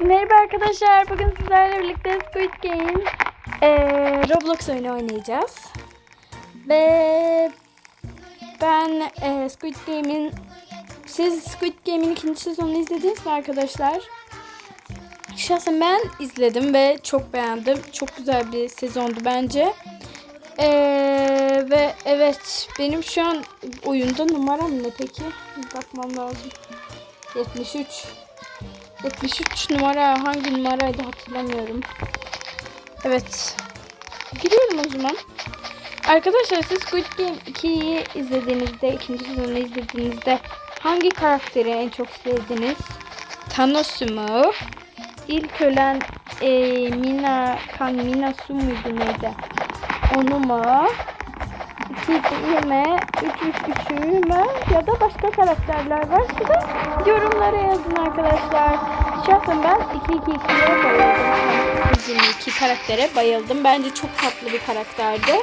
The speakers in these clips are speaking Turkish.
Merhaba arkadaşlar. Bugün sizlerle birlikte Squid Game eee, Roblox oyunu oynayacağız. Ve ben eee, Squid Game'in siz Squid Game'in ikinci sezonunu izlediniz mi arkadaşlar? Şahsen ben izledim ve çok beğendim. Çok güzel bir sezondu bence. Eee, ve evet benim şu an oyunda numaram ne peki? Bakmam lazım. 73. 73 numara hangi numaraydı hatırlamıyorum. Evet. Giriyorum o zaman. Arkadaşlar siz Squid Game 2'yi izlediğinizde, ikinci sezonu izlediğinizde hangi karakteri en çok sevdiniz? Thanos'u mu? İlk ölen e, Mina, kan Mina Su muydu neydi? Onu mu? 2 mi? 3 3 3'ü mü? Ya da başka karakterler varsa da yorumlara yazın arkadaşlar. Şahsen ben 2 2 2'ye bayıldım. Bizim iki karaktere bayıldım. Bence çok tatlı bir karakterdi.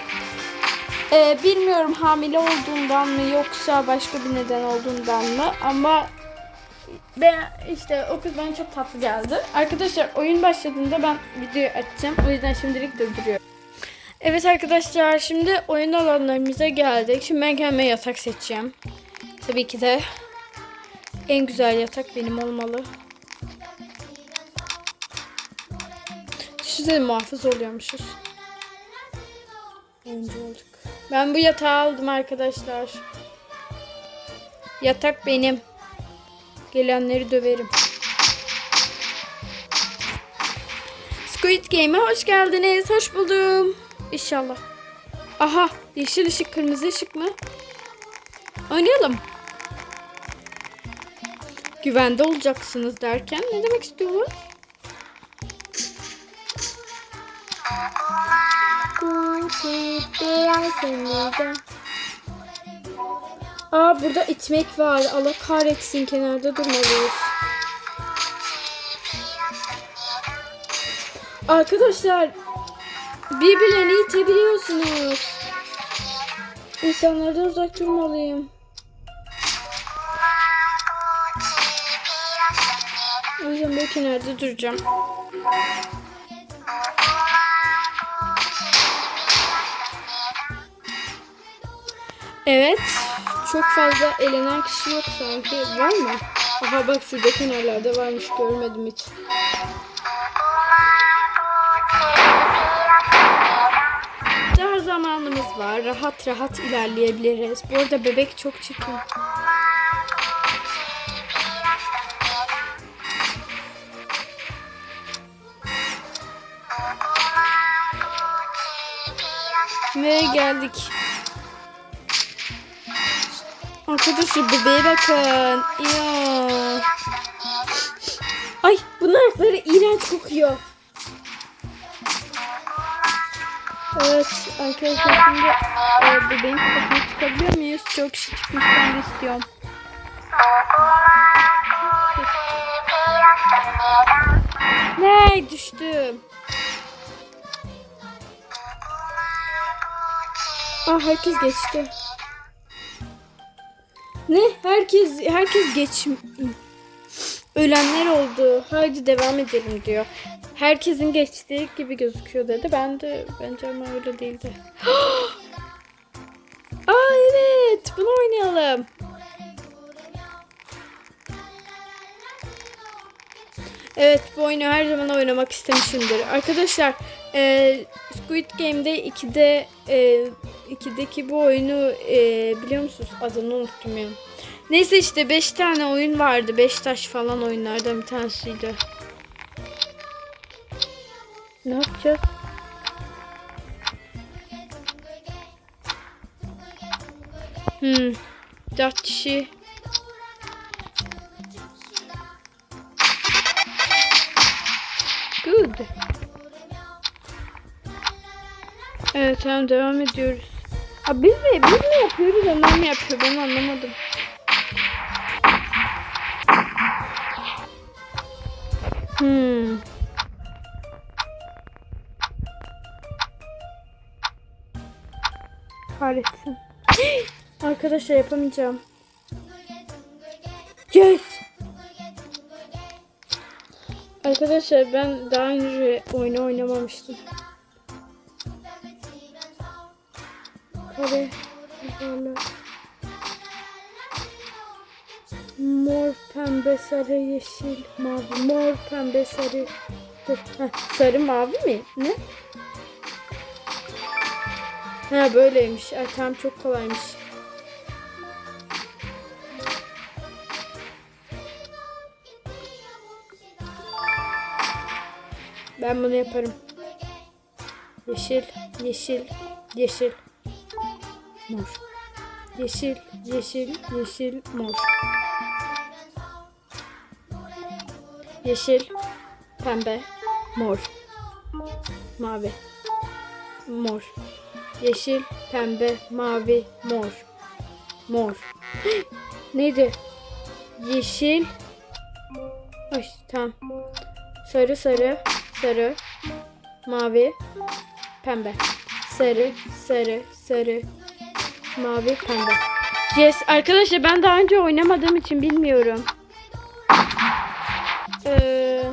Ee, bilmiyorum hamile olduğundan mı yoksa başka bir neden olduğundan mı ama ben işte o kız bana çok tatlı geldi. Arkadaşlar oyun başladığında ben videoyu açacağım. O yüzden şimdilik durduruyorum. Evet arkadaşlar şimdi oyun alanlarımıza geldik. Şimdi ben kendime yatak seçeceğim. Tabii ki de en güzel yatak benim olmalı. Size muhafız oluyormuşuz. Oyuncu olduk. Ben bu yatağı aldım arkadaşlar. Yatak benim. Gelenleri döverim. Squid Game'e hoş geldiniz. Hoş buldum. İnşallah. Aha yeşil ışık kırmızı ışık mı? Oynayalım. Güvende olacaksınız derken ne demek istiyorlar? Aa burada itmek var. Allah kahretsin kenarda durmalıyız. Arkadaşlar birbirlerini itebiliyorsunuz. İnsanlardan uzak durmalıyım. O yüzden böyle kenarda duracağım. Evet. Çok fazla elenen kişi yok sanki. Var mı? Aha bak şurada kenarlarda varmış. Görmedim hiç. Zamanımız var. Rahat rahat ilerleyebiliriz. Bu arada bebek çok çirkin. Ve geldik. Arkadaşlar bebeğe bakın. Ya. Ay bunun ayakları iğrenç kokuyor. Evet arkadaşlar şimdi e, bebeğin kafasını çıkabiliyor muyuz? Çok kişi çıkmış ben istiyorum. Ne düştüm. Ah herkes geçti. Ne? Herkes herkes geç ölenler oldu. Haydi devam edelim diyor. Herkesin geçtiği gibi gözüküyor dedi. Ben de bence ama öyle değildi. Aa evet, bunu oynayalım. Evet bu oyunu her zaman oynamak istemişimdir. Arkadaşlar e, Squid Game'de 2'de e, 2'deki bu oyunu e, biliyor musunuz? Adını unuttum ya. Neyse işte 5 tane oyun vardı. 5 taş falan oyunlardan bir tanesiydi. Ne yapacağız? Hmm. Dört kişi. Good. Evet tamam devam ediyoruz. Ha biz mi biz mi yapıyoruz onlar mı yapıyor ben anlamadım. Hmm. Arkadaşlar yapamayacağım. Yes. Arkadaşlar ben daha önce oyunu oynamamıştım. Böyle. Mor, pembe, sarı, yeşil, mavi. Mor, pembe, sarı. Heh, sarı, mavi mi? Ne? Ha böyleymiş. Ay tamam çok kolaymış. Ben bunu yaparım. Yeşil, yeşil, yeşil. Mor. Yeşil, yeşil, yeşil, mor. Yeşil, pembe, mor. Mavi. Mor. Yeşil, pembe, mavi, mor. Mor. Neydi? Yeşil. Ay tamam. Sarı sarı sarı mavi pembe. Sarı sarı sarı mavi pembe. Yes arkadaşlar ben daha önce oynamadığım için bilmiyorum. Ee.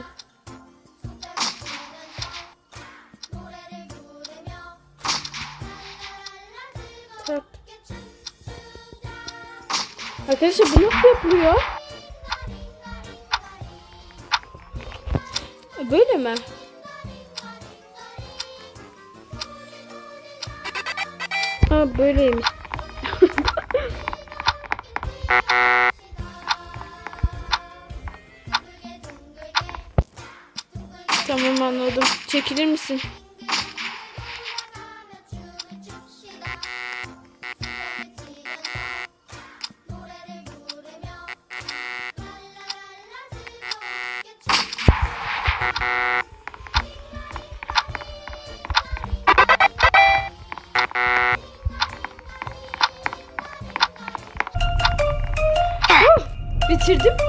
Arkadaşlar bu nasıl yapılıyor? Böyle mi? Aa böyleymiş. tamam anladım. Çekilir misin? Bitirdim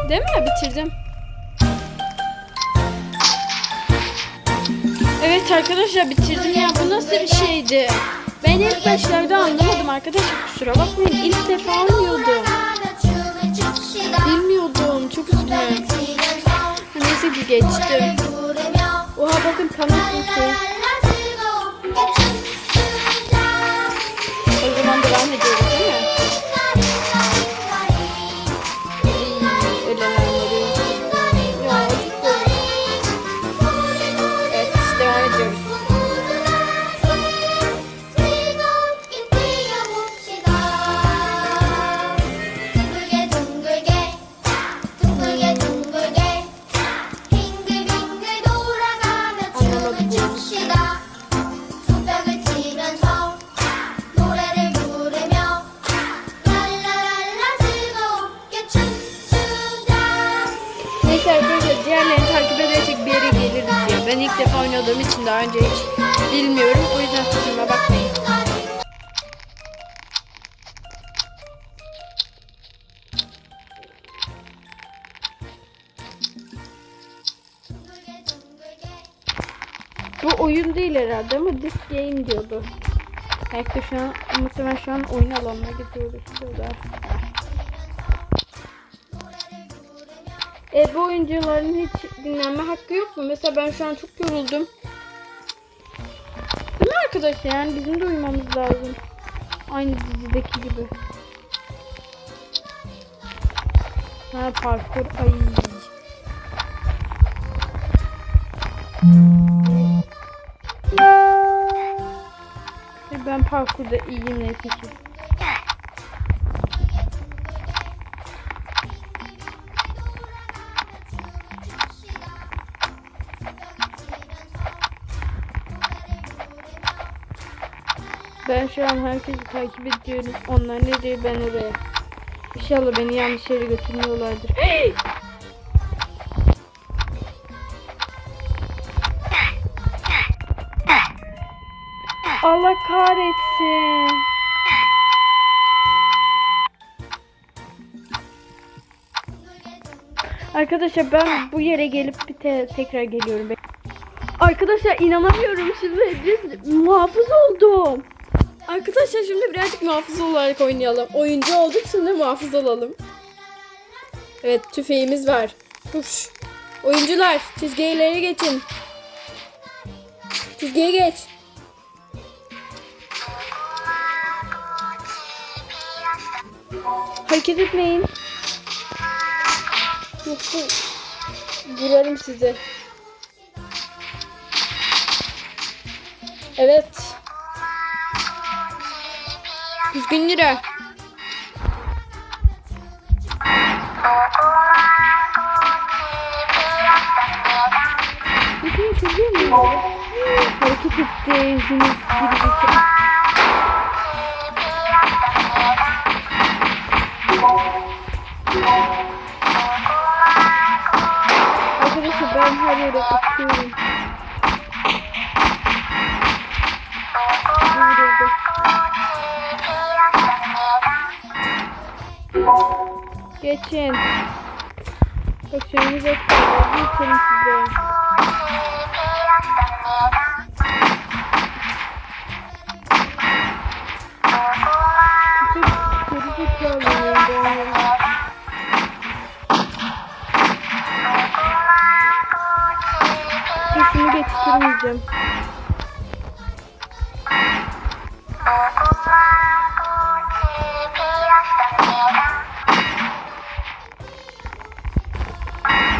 değil mi? Bitirdim. Evet arkadaşlar bitirdim ya. Bu nasıl bir şeydi? Ben ilk başlarda anlamadım arkadaşlar. Kusura bakmayın. İlk defa oynuyordum. Bilmiyordum. Çok üzgünüm. Neyse ki geçtim. Oha bakın kanal sesi. Diyordu. Belki şu an, muhtemelen şu an oyun alanına gidiyoruz. Şurada. E bu oyuncuların hiç dinlenme hakkı yok mu? Mesela ben şu an çok yoruldum. Değil mi arkadaşlar? Yani bizim de uyumamız lazım. Aynı dizideki gibi. Ha parkur. Ay. E, Ben parkurda iyiyim neyse ki. Ben şu an herkesi takip ediyorum. Onlar nereye ben oraya. İnşallah beni yanlış yere götürmüyorlardır. Kahretsin. Arkadaşlar ben bu yere gelip bir te- tekrar geliyorum. Arkadaşlar inanamıyorum şimdi biz muhafız oldum. Arkadaşlar şimdi birazcık muhafız olarak oynayalım. Oyuncu olduk şimdi muhafız olalım. Evet tüfeğimiz var. Huş. Oyuncular çizgiye ileri geçin. Çizgiye geç. Hareket etmeyin. Yoksa vurarım sizi. Evet. 100 bin lira. Yüzünü çiziyor mu? Hareket etti. Arkadaşlar ben her yere atıyorum. Geçin. Başarınız et. Geçelim size. Geçiştirmeyeceğim.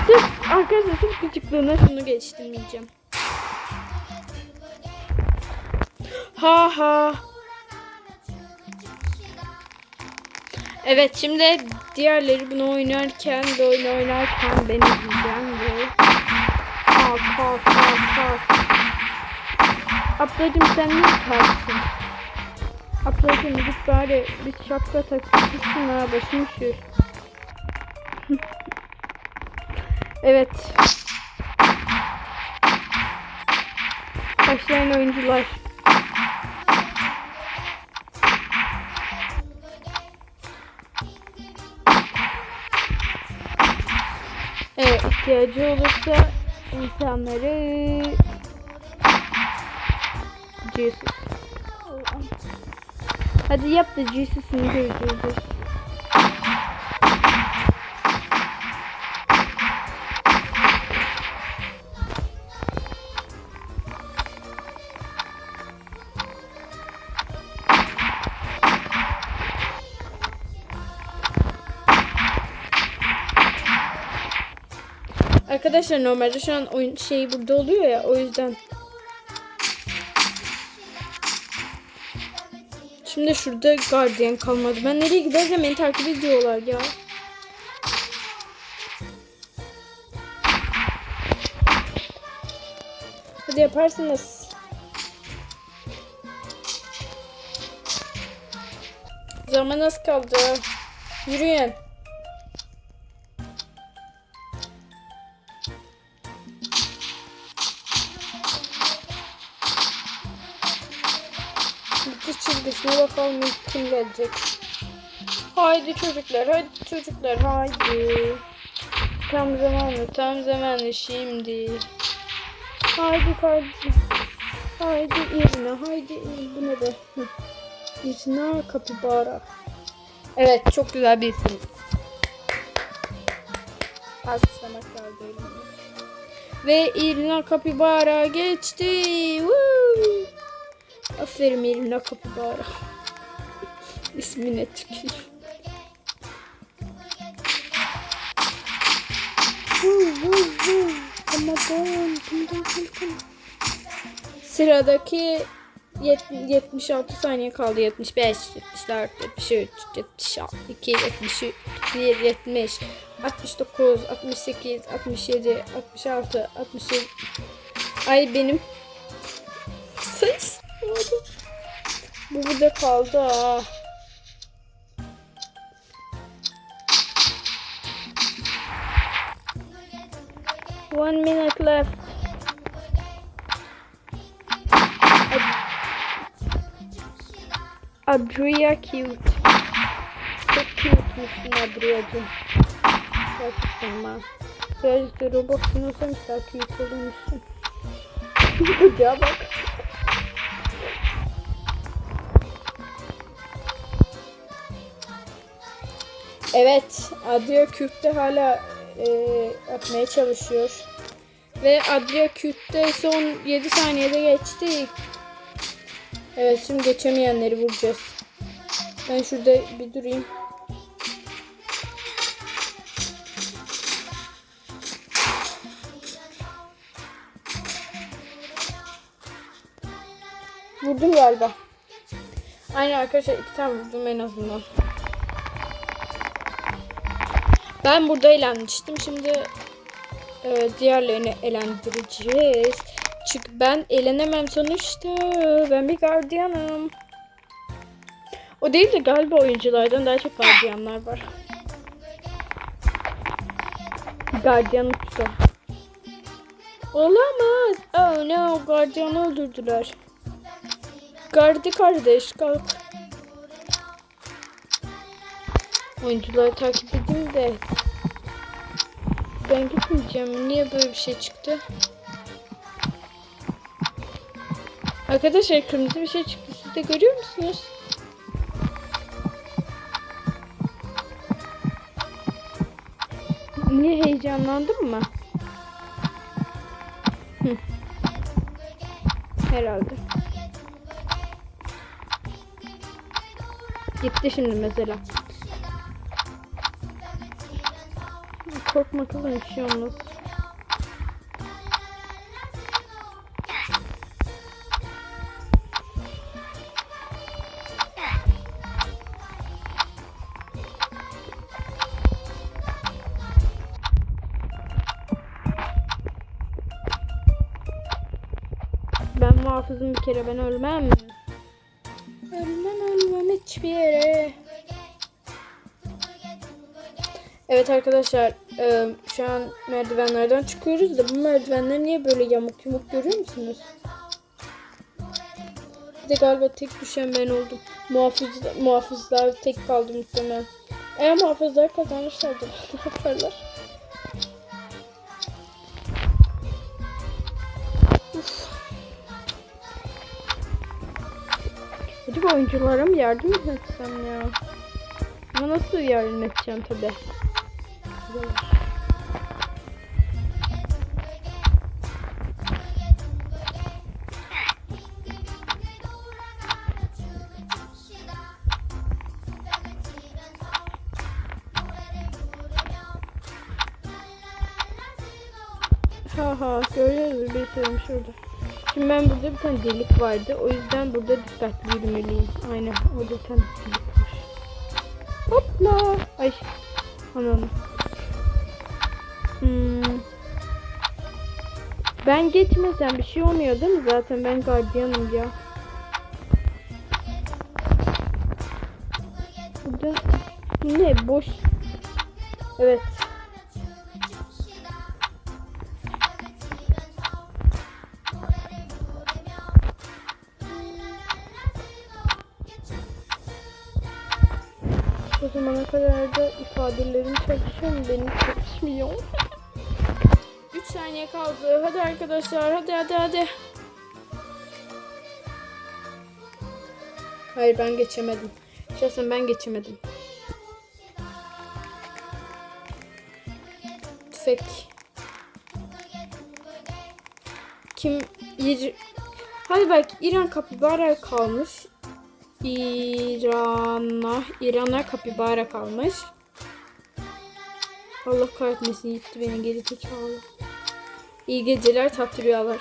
Sırf arkadaşlar sırf gıcıklığına şunu geçiştirmeyeceğim. Ha ha. Evet şimdi diğerleri bunu oynarken böyle oynarken ben izleyeceğim ve kalk kalk kalk kalk. Ablacım sen ne kalksın? Ablacım git bari bir şapka takmışsın ha başım üşür. evet. Başlayan oyuncular. Evet ihtiyacı olursa insanları Jesus. Hadi yap da Jesus'ını göreceğiz. Arkadaşlar normalde şu an oyun şeyi burada oluyor ya o yüzden. Şimdi şurada gardiyan kalmadı. Ben nereye gidersem beni takip ediyorlar ya. Hadi yaparsınız. Zaman az kaldı. Yürüyün. Bakalım kim gelecek. Haydi çocuklar, hadi çocuklar, haydi. Tam zamanı, tam zamanı şimdi. Haydi kardeşim. Haydi İrina, haydi be? Hı. İrina Kapibara. Evet, çok güzel bir isim. Alkışlamak lazım. Ve İrina Kapibara geçti. Woo! Aferin Irina Kapibara. Come on. Sıradaki yet- 76 saniye kaldı. 75, 74, 73, 72, 73, 1, 70, 69, 68, 67, 66, 67. Ay benim Ses. Bu burada kaldı ha. One minute left. Adria cute. Çok cute musun Adria'cığım? Gerçekten ben. Da Roblox'un olsam daha cute olurmuşsun. Kucağa bak. Evet, Adria Kürk'te hala e, yapmaya çalışıyor. Ve Adria Cute'de son 7 saniyede geçtik. Evet şimdi geçemeyenleri vuracağız. Ben şurada bir durayım. Vurdum galiba. Aynen arkadaşlar iki tane vurdum en azından. Ben burada eğlenmiştim. Şimdi e, diğerlerini eğlendireceğiz. Çünkü ben eğlenemem sonuçta. Ben bir gardiyanım. O değil de galiba oyunculardan daha çok gardiyanlar var. Gardiyan uçtu. Olamaz. Oh no, gardiyanı öldürdüler. Gardi kardeş kalk. Oyuncuları takip edeyim de. Ben gitmeyeceğim. Niye böyle bir şey çıktı? Arkadaşlar kırmızı bir şey çıktı. Siz de görüyor musunuz? Niye heyecanlandın mı? Herhalde. Gitti şimdi mesela. Korkma kızım bir şey olmaz. Ben muhafızım bir kere ben ölmem. Ölmem ölmem hiçbir yere. Evet arkadaşlar e, şu an merdivenlerden çıkıyoruz da bu merdivenler niye böyle yamuk yumuk görüyor musunuz? Bir de galiba tek düşen ben oldum. Muhafız, muhafızlar tek kaldı muhtemelen. Eğer muhafızlar kazanmışlardı ne yaparlar? Acaba oyunculara mı yardım etsem ya? Ama nasıl yardım edeceğim tabi. Ha sürü şurada. Şimdi ben burada bir tane delik vardı. O yüzden burada dikkatli yürümeliyim. Aynen orada bir tane delik var. Hopla. Ay. Anam. Hmm. Ben geçmesem bir şey olmuyor değil mi? Zaten ben gardiyanım ya. Burada ne boş. Evet. O zamana kadar da ifadelerim çalışıyor mu? Benim çalışmıyor. 3 saniye kaldı. Hadi arkadaşlar. Hadi hadi hadi. Hayır ben geçemedim. Şahsen ben geçemedim. Tüfek. Kim? İr... Hadi bak İran kapibara kalmış. İran'a İran'a kapibara kalmış. Allah kahretmesin gitti beni geri zekalı. İyi geceler tatlı rüyalar.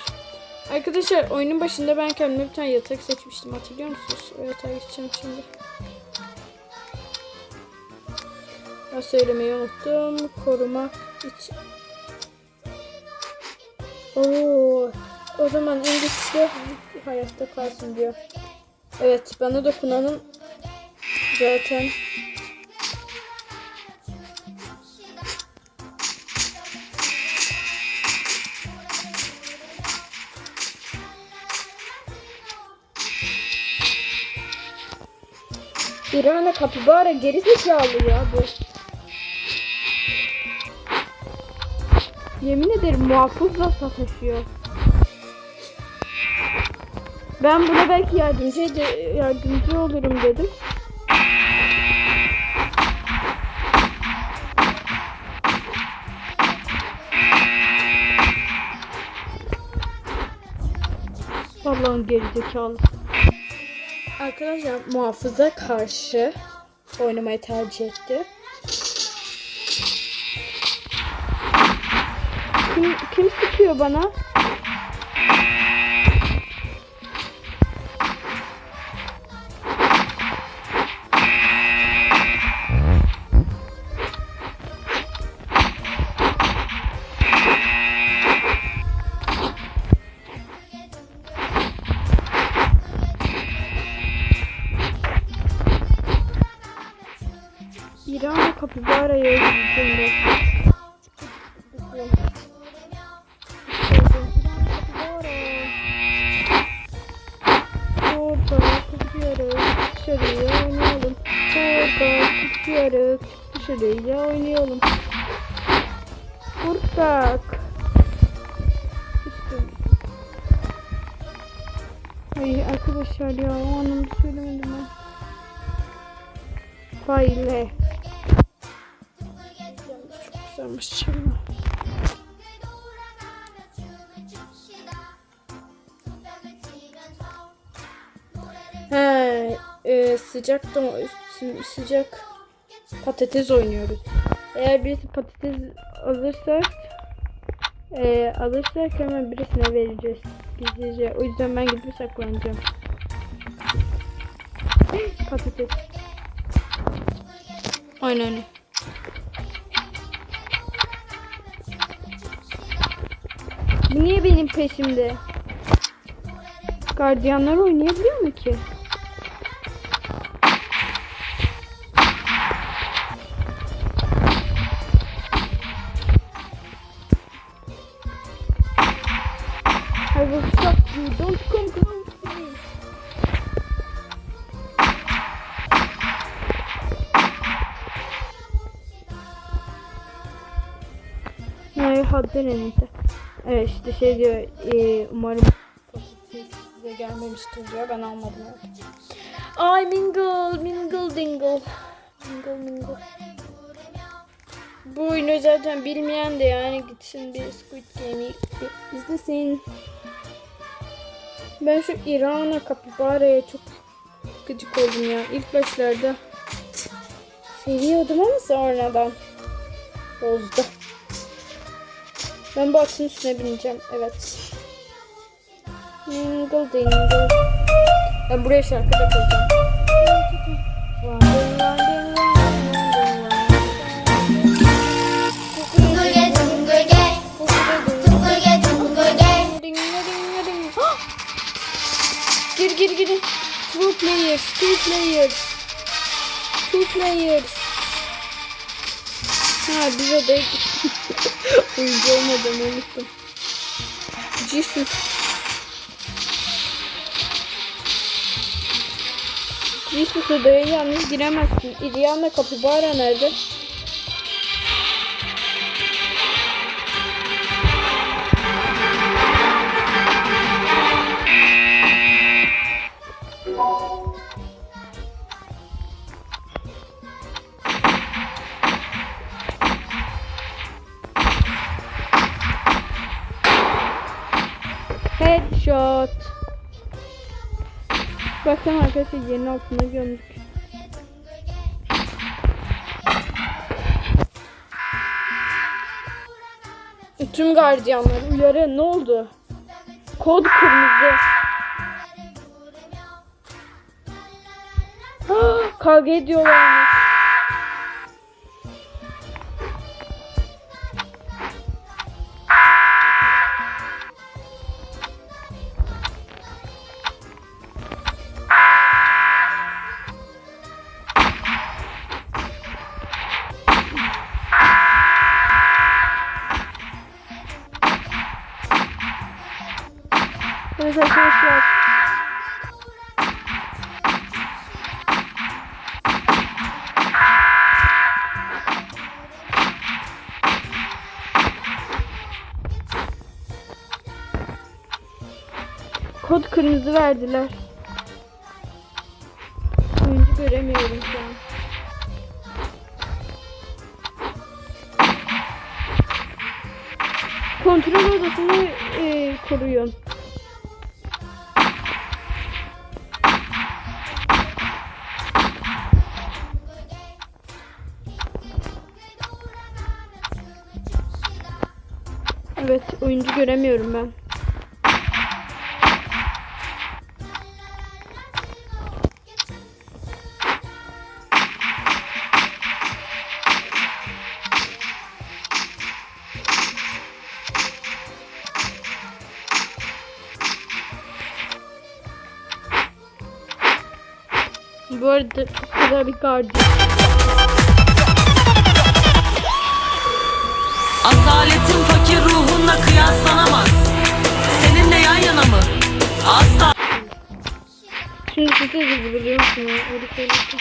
Arkadaşlar oyunun başında ben kendime bir tane yatak seçmiştim hatırlıyor musunuz? O yatağa gideceğim şimdi. Ben söylemeyi unuttum. Koruma iç. Oo, o zaman en güçlü hayatta kalsın diyor. Evet bana dokunanın zaten İran'a kapibara geri zekalı ya bu. Yemin ederim muhafızla sataşıyor. Ben buna belki yardımcı, yardımcı olurum dedim. Allah'ın gerizekalı. Arkadaşlar muhafıza karşı oynamayı tercih etti. Kim, kim sıkıyor bana? İşte. Ay arkadaşlar ya o anlamda söylemedim ben. Faile. Çok güzelmiş şimdi. He, e, sıcak da sı- sıcak patates oynuyoruz. Eğer birisi patates alırsa e, alırsak hemen birisine vereceğiz. Gizlice. O yüzden ben gidip saklanacağım. patates. Aynen öyle. Bu niye benim peşimde? Gardiyanlar oynayabiliyor mu ki? Hadden eninde. Evet işte şey diyor e, umarım size gelmemiştir diyor ben almadım. Ay mingle mingle dingle mingle mingle. Bu oyunu zaten bilmeyen de yani gitsin bir Squid Game'i izlesin. Ben şu İran'a Kapibara'ya çok gıcık oldum ya. İlk başlarda seviyordum ama sonradan bozdu. Ben bu aksın üstüne bineceğim. Evet. Mingle dingle. Ben buraya şarkı da koyacağım. Gir gir gir. Two players, two players. Two players. Ha biz odaya Oyuncu olmadan unuttum. Jesus. Jesus odaya yalnız giremezsin. İriana Kapibara nerede? Baksana arkadaşlar yerin altında gömdük. Tüm gardiyanlar uyarı ne oldu? Kod kırmızı. Kavga ediyorlarmış. Evet arkadaşlar. Kod kırmızı verdiler. Oyuncu göremiyorum şu an. Kontrol odasını e, koruyun. Göremiyorum ben. Bu arada çok güzel bir gardiyan. Asaletin fakir ruhunla kıyaslanamaz. Seninle yan yana mı? Asla. Şimdi size de biliyor musun ya? Öyle söyleyeyim.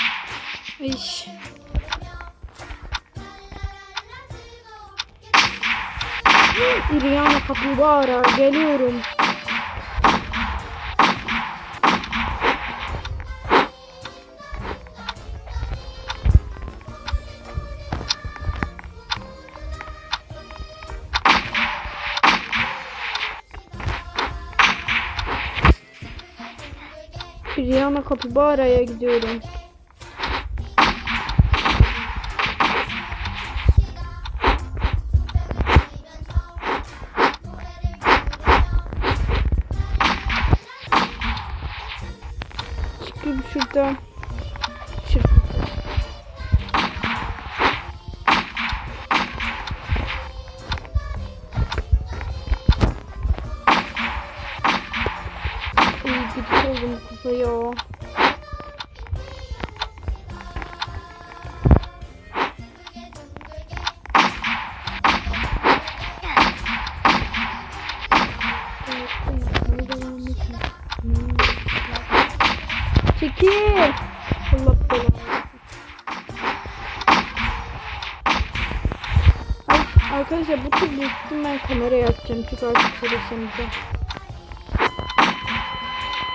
İş. İriana kapibara geliyorum. İriana kapibara'ya gidiyorum. Çekil. Allah belanı. Arkadaşlar bu tur büyük ihtimal kamerayı açacağım çünkü artık uğraşamayacağım.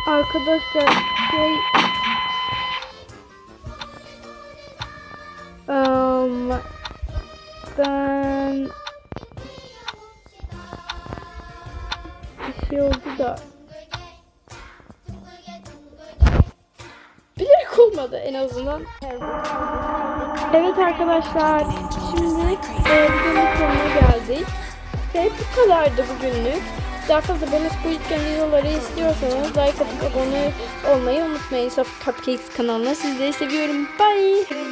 Arkadaşlar şey Evet arkadaşlar şimdi e, videonun sonuna geldik. Ve bu kadardı bugünlük. Daha fazla böyle Squid Game videoları istiyorsanız like atıp abone olmayı unutmayın. Soft Cupcakes kanalına sizleri seviyorum. Bye.